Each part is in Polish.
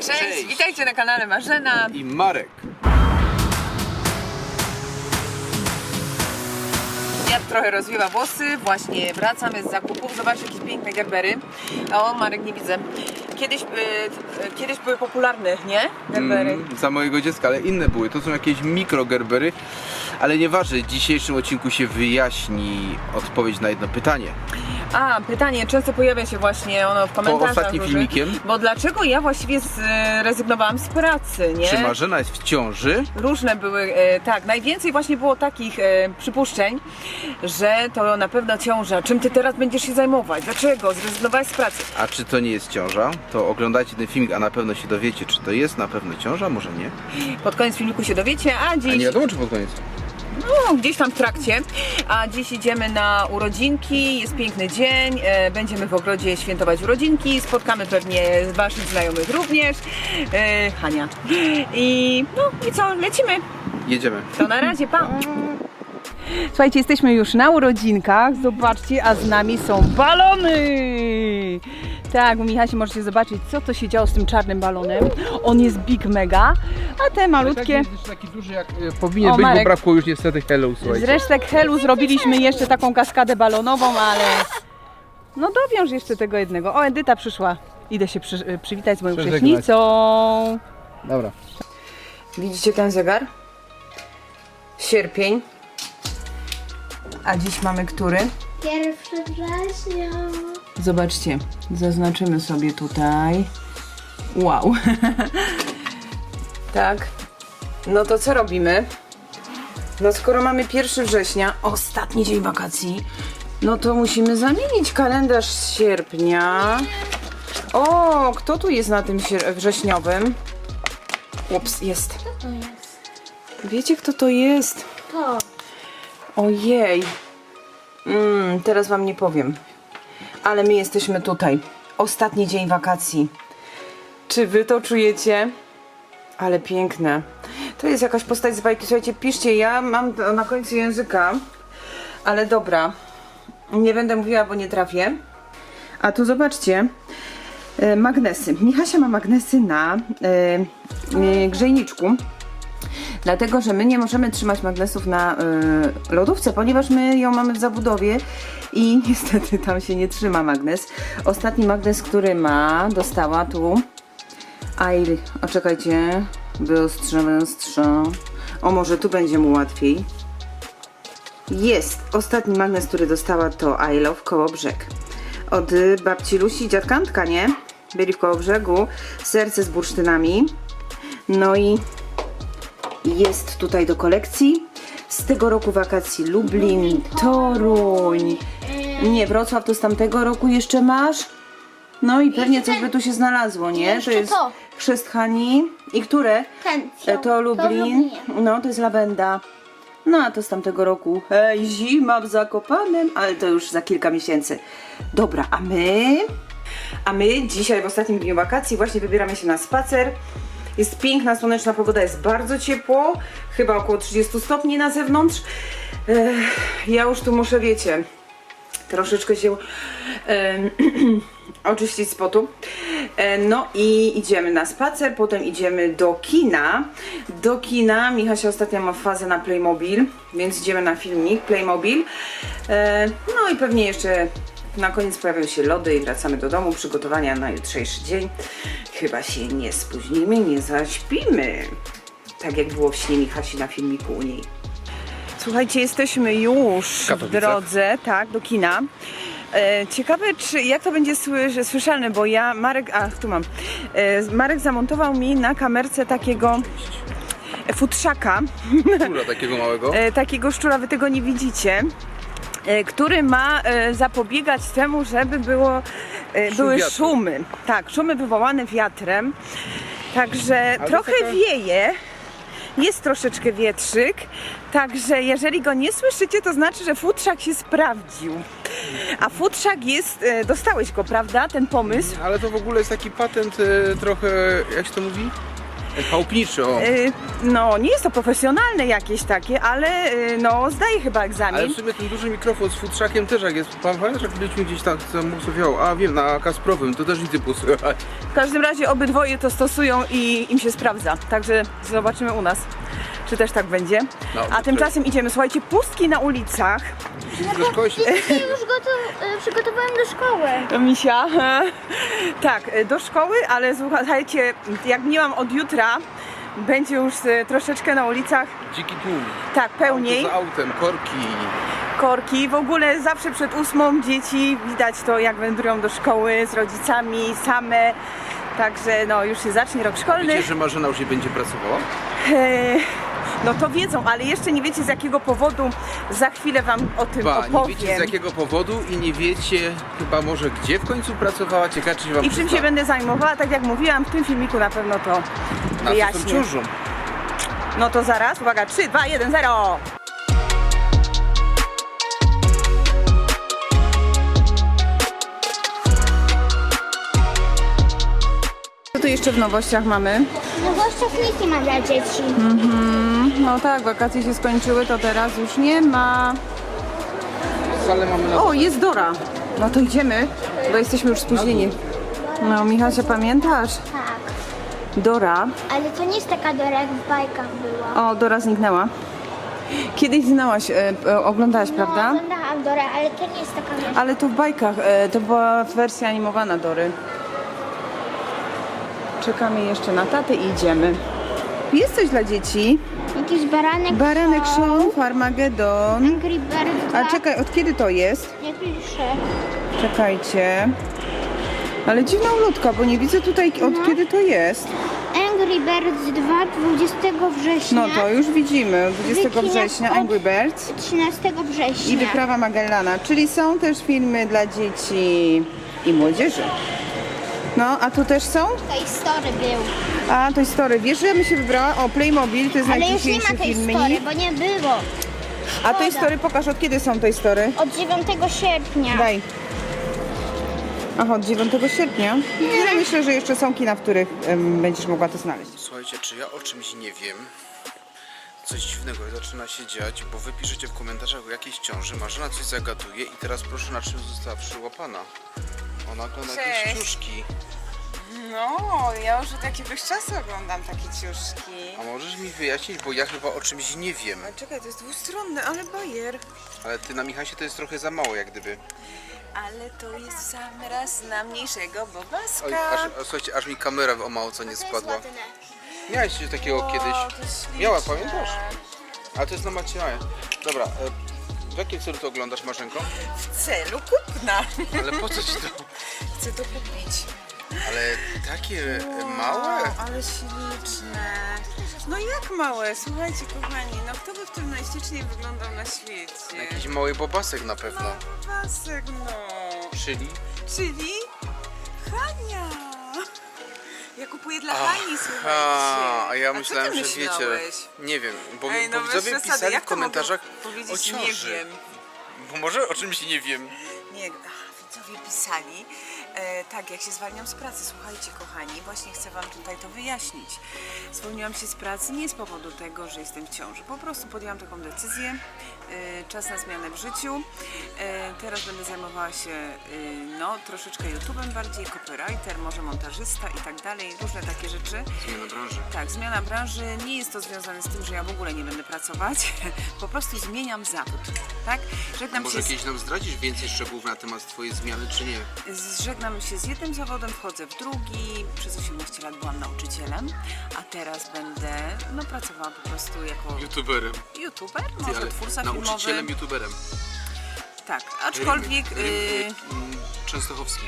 Cześć, Cześć. witajcie na kanale Marzena. i Marek. Ja trochę rozwiewa włosy, właśnie wracamy z zakupów. Zobaczcie, jakie piękne gerbery. O, Marek nie widzę. Kiedyś, y, y, kiedyś były popularne, nie? Gerbery. Mm, za mojego dziecka, ale inne były. To są jakieś mikrogerbery, ale nieważne, w dzisiejszym odcinku się wyjaśni odpowiedź na jedno pytanie. A, pytanie, często pojawia się właśnie ono w komentarzach. ostatnim różnych. filmikiem? Bo dlaczego ja właściwie zrezygnowałam z pracy, nie? Czy Marzena jest w ciąży? Różne były, e, tak, najwięcej właśnie było takich e, przypuszczeń, że to na pewno ciąża. Czym ty teraz będziesz się zajmować? Dlaczego? Zrezygnowałeś z pracy. A czy to nie jest ciąża? To oglądajcie ten filmik, a na pewno się dowiecie, czy to jest na pewno ciąża, może nie. Pod koniec filmiku się dowiecie, a A dziś, nie wiadomo, czy pod koniec. no, gdzieś tam w trakcie, a dziś idziemy na urodzinki, jest piękny dzień, e, będziemy w ogrodzie świętować urodzinki, spotkamy pewnie waszych znajomych również, e, Hania. I no i co, lecimy. Jedziemy. To na razie, pa! Słuchajcie, jesteśmy już na urodzinkach. Zobaczcie, a z nami są balony! Tak, u Michasi możecie zobaczyć, co to się działo z tym czarnym balonem. On jest big mega, a te malutkie... jest taki duży, jak e, powinien O, być, Marek. bo brakło już niestety hello, Z słuchajcie. resztek helu zrobiliśmy jeszcze taką kaskadę balonową, ale... No dowiąż jeszcze tego jednego. O, Edyta przyszła. Idę się przy, przywitać z moją Przeżegnać. krześnicą. Dobra. Widzicie ten zegar? Sierpień. A dziś mamy który? Pierwszy września. Zobaczcie, zaznaczymy sobie tutaj. Wow. tak. No to co robimy? No skoro mamy 1 września, ostatni dzień wakacji, no to musimy zamienić kalendarz z sierpnia. O, kto tu jest na tym wrześniowym? Ups, jest. Co to jest? Wiecie kto to jest? To. Ojej. Mm, teraz wam nie powiem. Ale my jesteśmy tutaj. Ostatni dzień wakacji. Czy wy to czujecie? Ale piękne. To jest jakaś postać z bajki. Słuchajcie, piszcie. Ja mam na końcu języka. Ale dobra. Nie będę mówiła, bo nie trafię. A tu zobaczcie. E, magnesy. Michasia ma magnesy na e, e, grzejniczku. Dlatego, że my nie możemy trzymać magnesów na y, lodówce, ponieważ my ją mamy w zabudowie i niestety tam się nie trzyma magnes. Ostatni magnes, który ma, dostała tu. Aj, o czekajcie, wyostrzę, wyostrzę. O, może tu będzie mu łatwiej. Jest. Ostatni magnes, który dostała to I Love Kołobrzeg. Od y, babci Lusi, Antka, nie? Byli w Kołobrzegu. Serce z bursztynami. No i jest tutaj do kolekcji. Z tego roku wakacji Lublin, Toruń. Nie, Wrocław to z tamtego roku jeszcze masz. No i pewnie coś by tu się znalazło, nie? To jest to. chrzest Hani. I które? Ten. E, To Lublin. No, to jest lawenda. No, a to z tamtego roku. Hej, zima w Zakopanem, ale to już za kilka miesięcy. Dobra, a my? A my dzisiaj w ostatnim dniu wakacji właśnie wybieramy się na spacer. Jest piękna, słoneczna pogoda, jest bardzo ciepło, chyba około 30 stopni na zewnątrz. Ja już tu muszę, wiecie, troszeczkę się oczyścić z potu. E, No i idziemy na spacer, potem idziemy do kina. Do kina, Michasia ostatnio ma fazę na Playmobil, więc idziemy na filmik Playmobil. E, No i pewnie jeszcze na koniec pojawią się lody i wracamy do domu. Przygotowania na jutrzejszy dzień. Chyba się nie spóźnimy, nie zaśpimy. Tak jak było w śnie Michasi na filmiku u niej. Słuchajcie, jesteśmy już w Katowicach. drodze, tak, do kina. E, ciekawe, czy jak to będzie sły, słyszalne, bo ja, Marek, a tu mam, e, Marek zamontował mi na kamerce takiego futrzaka, Kura takiego małego. e, takiego szczura, wy tego nie widzicie, e, który ma e, zapobiegać temu, żeby było, były wiatru. szumy. Tak, szumy wywołane wiatrem. Także trochę taka- wieje. Jest troszeczkę wietrzyk, także jeżeli go nie słyszycie, to znaczy, że futrzak się sprawdził. A futrzak jest, e, dostałeś go, prawda, ten pomysł? Ale to w ogóle jest taki patent e, trochę, jak się to mówi? Chałupniczy, o. Y, No, nie jest to profesjonalne jakieś takie, ale y, no, zdaje chyba Ale egzamin. w sumie ten duży mikrofon z futrzakiem też jak jest. Pan pamiętasz jak byliśmy gdzieś tam, co mu słychało? A wiem, na Kasprowym, to też nic nie było słychać. W każdym razie obydwoje to stosują i im się sprawdza. Także zobaczymy u nas, czy też tak będzie. No, A tymczasem idziemy, słuchajcie, pustki na ulicach. Do szkoły się... Już gotow, e, przygotowałem do szkoły. Misia. Tak, y, do szkoły, ale słuchajcie, jak nie mam od jutra, będzie już y, troszeczkę na ulicach, Dziki tłum. tak, pełniej. Auto za autem, korki. korki. W ogóle zawsze przed ósmą dzieci widać to, jak wędrują do szkoły z rodzicami, same. Także no, już się zacznie rok szkolny. Wiecie, że Marzena już nie będzie pracowała? Eee, no to wiedzą, ale jeszcze nie wiecie z jakiego powodu. Za chwilę wam o tym Ba, nie opowiem. wiecie z jakiego powodu i nie wiecie chyba może gdzie w końcu pracowała. Ciekawe czy wam I czym się przyzna. będę zajmowała, tak jak mówiłam, w tym filmiku na pewno to Na co są wyjaśnię. ciążą? No to zaraz, uwaga, 3, 2, 1, 0! Jeszcze w nowościach mamy? No właśnie nic nie ma dla dzieci. No tak, wakacje się skończyły, to teraz już nie ma. Salę mamy na... O, jest Dora. No to idziemy, bo jesteśmy już spóźnieni. No, Michasia, pamiętasz? Tak. Dora. Ale to nie jest taka dora, jak w bajkach była. O, Dora zniknęła. Kiedyś znałaś, e, e, oglądałaś, prawda? No, oglądałam Dorę, ale to nie jest taka dora. Ale to w bajkach, e, to była wersja animowana Dory. Czekamy jeszcze na tatę i idziemy. Jest coś dla dzieci. Jakiś baranek Baranek show. Farmagedon. Angry Birds A 2. czekaj, od kiedy to jest? Nie piszę. Czekajcie. Ale dziwna ulotka, bo nie widzę tutaj od kiedy to jest. Angry Birds 2 20 września. No to już widzimy, 20 Wykina września od- Angry Birds 13 września. i Wyprawa Magellana, czyli są też filmy dla dzieci i młodzieży. No, a tu też są? Tej story był. A, Toy Story. Wiesz, że ja bym się wybrała? O, Playmobil, to jest Ale już nie ma tej film story, bo nie było. A Toy szkoda. Story, pokaż, od kiedy są Toy Story? Od 9 sierpnia. Daj. Aha, od 9 sierpnia. Ja myślę, że jeszcze są kina, w których em, będziesz mogła to znaleźć. Słuchajcie, czy ja o czymś nie wiem? Coś dziwnego zaczyna się dziać, bo wy piszecie w komentarzach o jakiejś ciąży, Marzena coś zagaduje i teraz proszę na czym została przyłapana. Ona ogląda jakieś Cześć. ciuszki. No, ja już od jakiegoś czasu oglądam takie ciuszki. A możesz mi wyjaśnić, bo ja chyba o czymś nie wiem. Ale czekaj, to jest dwustronny, ale bajer. Ale ty na Michasie to jest trochę za mało jak gdyby. Ale to jest w sam raz na mniejszego Oj, bobaska. aż, a, słuchajcie, aż mi kamera o mało co nie To jest spadła. ładne. Miałeś coś takiego kiedyś. Miała, pamiętasz? Ale to jest na Macieja. Dobra, e, w jakim celu to oglądasz, Marzenko? W celu kupna. Ale po co ci to? Chcę to kupić. Ale takie małe? Ale śliczne. No jak małe? Słuchajcie kochani, no kto by w tym najśliczniej wyglądał na świecie? Jakiś mały bobasek na pewno. No, pasek, no. Czyli? Czyli Hania. Ja kupuję dla Hani, słuchajcie. A, a ja myślałem, że wiecie. Nie wiem, bo, Ej, no bo bez widzowie przesady, pisali jak w to mogę komentarzach powiedzieć o nie ciąży. wiem. Bo może o czymś nie wiem. Nie, ach, widzowie pisali, e, tak, jak się zwalniam z pracy. Słuchajcie, kochani, właśnie chcę Wam tutaj to wyjaśnić. Zwolniłam się z pracy nie z powodu tego, że jestem w ciąży. Po prostu podjęłam taką decyzję. E, czas na zmianę w życiu. E, teraz będę zajmowała się, e, no, troszeczkę YouTube'em bardziej, copywriter, może montażysta i tak dalej, różne takie rzeczy. Zmiana branży. Tak, zmiana branży. Nie jest to związane z tym, że ja w ogóle nie będę pracować. Po prostu zmieniam zawód, tak? Żegnam Może się z jakieś nam zdradzisz więcej szczegółów na temat twojej zmiany, czy nie? Żegnam się z jednym zawodem, wchodzę w drugi. Przez 18 lat byłam nauczycielem, a teraz będę no, pracowała po prostu jako YouTuberem. youtuber, może twórca filmowy. YouTuberem. Tak, aczkolwiek, Rym- rym- y, mm, Częstochowski.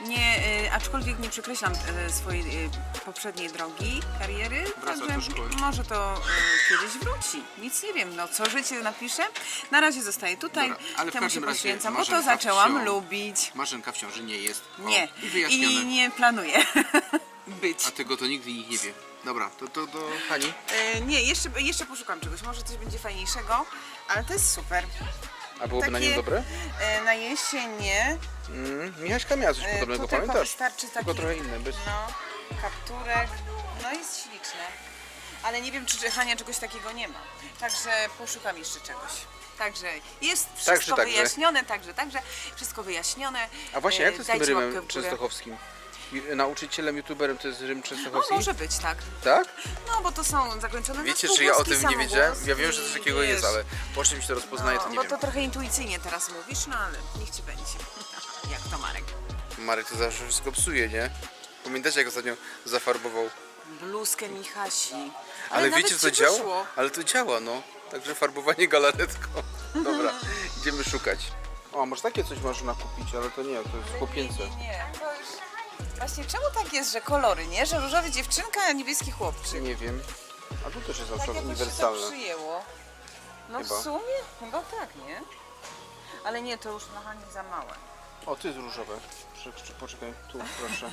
nie, y, aczkolwiek nie przekreślam y, swojej poprzedniej drogi, kariery, Wraca szkoły. może to kiedyś wróci. Nic nie wiem, no co życie napisze. Na razie zostaję tutaj, Dobra, ale temu się poświęcam, bo to zaczęłam wciąż- lubić. Marzenka w ciąży nie jest. O, Nie, I i nie planuję być. A tego to nigdy nikt nie wie. Dobra, to, do Hani. E, nie, jeszcze, jeszcze poszukam czegoś, może coś będzie fajniejszego, ale to jest super. A byłoby na nim dobre? E, na jesienie Mm, Michaśka miała coś e, podobnego, tutaj pamiętasz? wystarczy taki... Tylko trochę inne, bez... No, kapturek. No jest śliczne. Ale nie wiem, czy Hania czegoś takiego nie ma. Także poszukam jeszcze czegoś. Także jest wszystko Także, wyjaśnione, także, także, wszystko wyjaśnione. A właśnie, jak to E, z tym dajcie łapkę Rymem w górę. Częstochowskim? Nauczycielem, youtuberem to jest Rym No Częstochowski? może być, tak. Tak? No bo to są zakończone Wiecie, że ja o tym nie wiedziałem? Ja wiem, że coś takiego jest, wiesz. ale po czym się to rozpoznaje, to no, nie bo wiem. to trochę intuicyjnie teraz mówisz, no ale niech ci będzie. Jak to Marek? Marek to zawsze wszystko psuje, nie? Pamiętacie, jak ostatnio zafarbował? Bluzkę Michasi. Ale, nawet wiecie, co działa? wyszło. Ale to działa, no. Także farbowanie galaretką. Dobra, idziemy szukać. O, może takie coś można kupić, ale to nie, to jest chłopięce. Nie, nie, nie. Właśnie czemu tak jest, że kolory, nie? Że różowy dziewczynka, a niebieski chłopczyk. Nie wiem. A tu też jest Tak jakoś się to uniwersalne. przyjęło. No Chyba. w sumie chyba tak, nie? Ale nie, to już na Hani za małe. O, tu jest różowe. Poczekaj, poczekaj, tu proszę.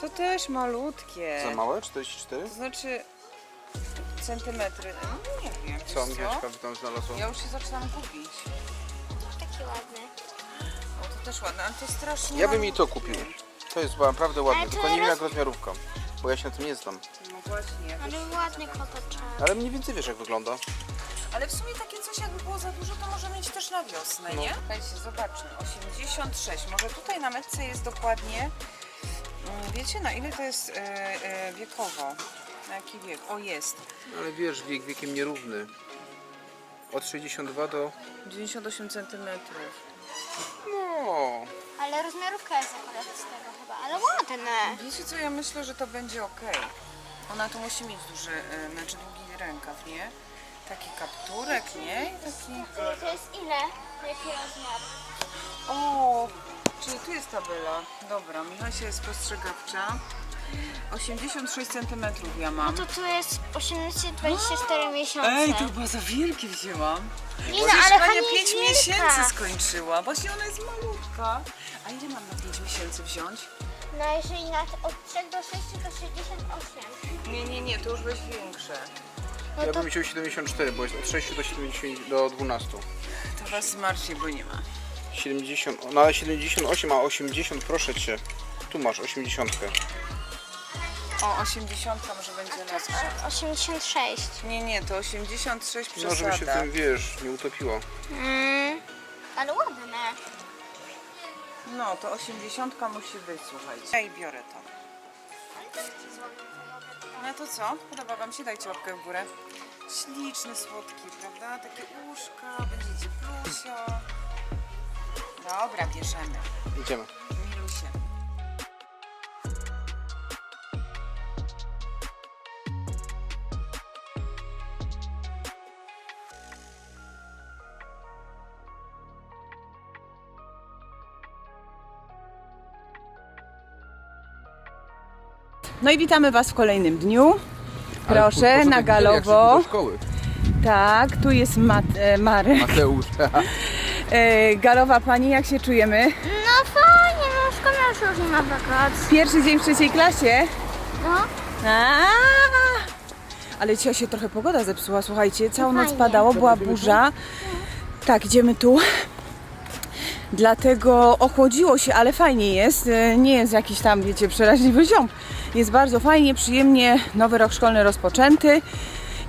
To też malutkie. Za małe? 44? To znaczy centymetry. No, nie wiem. Co, wiesz Michaśka by tam znalazła? Ja już się zaczynam gubić. Taki ładny. Też ładne, ale to strasznie Ja bym i malutkie. to kupił. To jest naprawdę ładne, Ale to tylko nie wiem roz- jak rozmiarówka. Bo ja się na tym nie znam. No właśnie. Ale ładny kotoczek. Ale mniej więcej wiesz jak wygląda. Ale w sumie takie coś jakby było za dużo, to może mieć też na wiosnę, No. nie? Słuchajcie, zobaczmy. 86. Może tutaj na metce jest dokładnie... mm, Wiecie na ile to jest e, e, wiekowo? Na jaki wiek? O, jest. Ale wiesz, wiek wiekiem nierówny. Od 62 do... 98 centymetrów. No, Ale rozmiarówka jest akurat z tego chyba, ale ładne. Wiecie co, ja myślę, że to będzie ok. Ona tu musi mieć duży, e, znaczy długi rękaw, nie? Taki kapturek, nie? I taki... To jest ile? Jaki rozmiar? O, czyli tu jest tabela. Dobra, Michasia jest postrzegawcza. 86 cm ja mam. No to tu jest 18-24 miesiące. Ej, to chyba za wielkie wzięłam. Nie no, Przecież ale Hania Hania 5 jest miesięcy wielka. skończyła. Właśnie ona jest malutka. A ile mam na 5 miesięcy wziąć? No jeżeli na, od 3 do 6 to 68. Nie, nie, nie, to już weź większe. No ja to bym wziął 74, bo jest od 6 do 70 do 12. To was zmartwi, bo nie ma. 70, no ale 78, a 80 proszę cię. Tu masz 80. O, 80 może będzie lepsze. 86. Nie, nie, to 86 No żeby się przesada. tym, wiesz, nie utopiło. Mm, ale ładne. No, to 80 musi być, słuchajcie. Ja i biorę to. No to co? Podoba wam się? Dajcie łapkę w górę. Śliczny, słodki, prawda? Takie uszka, będziecie plusio. Dobra, bierzemy. Idziemy. Milusie. No i witamy Was w kolejnym dniu. Proszę, na galowo. do szkoły. Tak, tu jest Mat, e, Mary. Mateusz. E, galowa Pani, jak się czujemy? No fajnie, no szkoda, że już nie ma wakacji. Pierwszy dzień w trzeciej klasie. No, A, Ale dzisiaj się trochę pogoda zepsuła, słuchajcie, całą noc Fajnie. padało, była burza. Tak, idziemy tu. Dlatego ochłodziło się, ale fajnie jest. E, Nie jest jakiś tam, wiecie, przeraźliwy ziom. Jest bardzo fajnie, przyjemnie. Nowy rok szkolny rozpoczęty.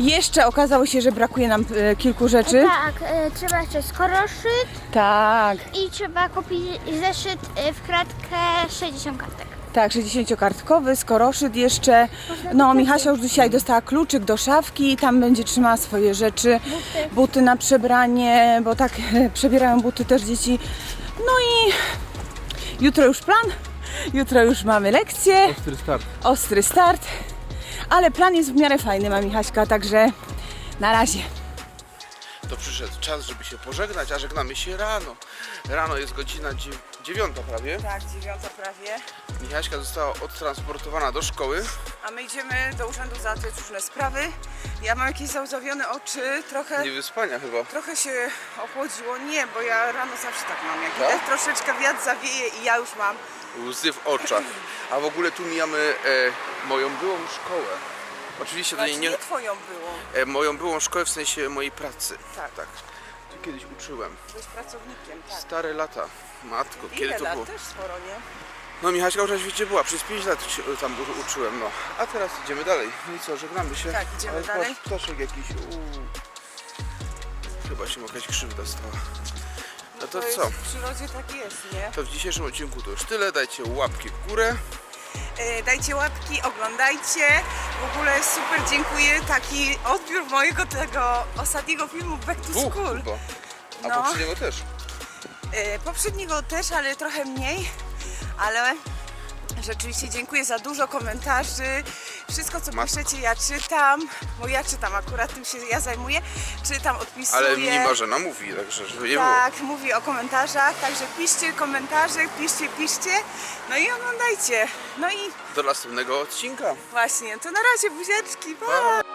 Jeszcze okazało się, że brakuje nam e, kilku rzeczy. tak, e, trzeba jeszcze skoroszyt Tak, i trzeba kupić zeszyt e, w kratkę 60 kartek. Tak, 60-kartkowy, skoroszyt jeszcze. No, Michasia już dzisiaj dostała kluczyk do szafki, tam będzie trzymała swoje rzeczy, Buty. buty na przebranie, bo tak przebierają buty też dzieci. No i jutro już plan, jutro już mamy lekcję, Ostry start. ostry start, ale plan jest w miarę fajny, ma Michaśka, także na razie. To przyszedł czas, żeby się pożegnać, a żegnamy się rano. Rano jest godzina dziew- dziewiąta prawie. Tak, dziewiąta prawie, Michaśka została odtransportowana do szkoły. a my idziemy do urzędu załatwiać różne sprawy. Ja mam jakieś załzawione oczy, trochę... Nie wyspania chyba. Trochę się ochłodziło, nie, bo ja rano zawsze tak mam. Jak Tak? troszeczkę wiatr zawieje i ja już mam. Łzy w oczach. A w ogóle tu mijamy e, moją byłą szkołę. Oczywiście do niej nie... nie twoją było. E, moją byłą szkołę w sensie mojej pracy. Tak. tak. Tu kiedyś uczyłem. Byłeś pracownikiem, tak. Stare lata. Matko, kiedy Ile to lat? było? Też sporo, nie? No Michaśka już na świecie była, przez 5 lat się tam u- uczyłem, no. A teraz idziemy dalej. No i co, żegnamy się. Tak, idziemy Ale dalej. Ptaszek jakiś, uuu. Chyba się mu jakaś krzywda stała. No to jest, co? w przyrodzie tak jest, nie? To w dzisiejszym odcinku to już tyle. Dajcie łapki w górę. E, Dajcie łapki, oglądajcie. W ogóle super dziękuję. Taki odbiór mojego tego ostatniego filmu Back to Dwóch School. chyba. A No. poprzedniego też. E, Poprzedniego też, ale trochę mniej. Ale rzeczywiście dziękuję za dużo komentarzy. Wszystko co piszecie ja czytam, bo ja czytam akurat tym się ja zajmuję. Czytam, odpisuję. Ale mi Marzena mówi, także żeby nie było. Tak, mówi o komentarzach, także piszcie komentarze, piszcie, piszcie. No i oglądajcie. No i Do następnego odcinka. właśnie, to na razie buziaczki! Pa.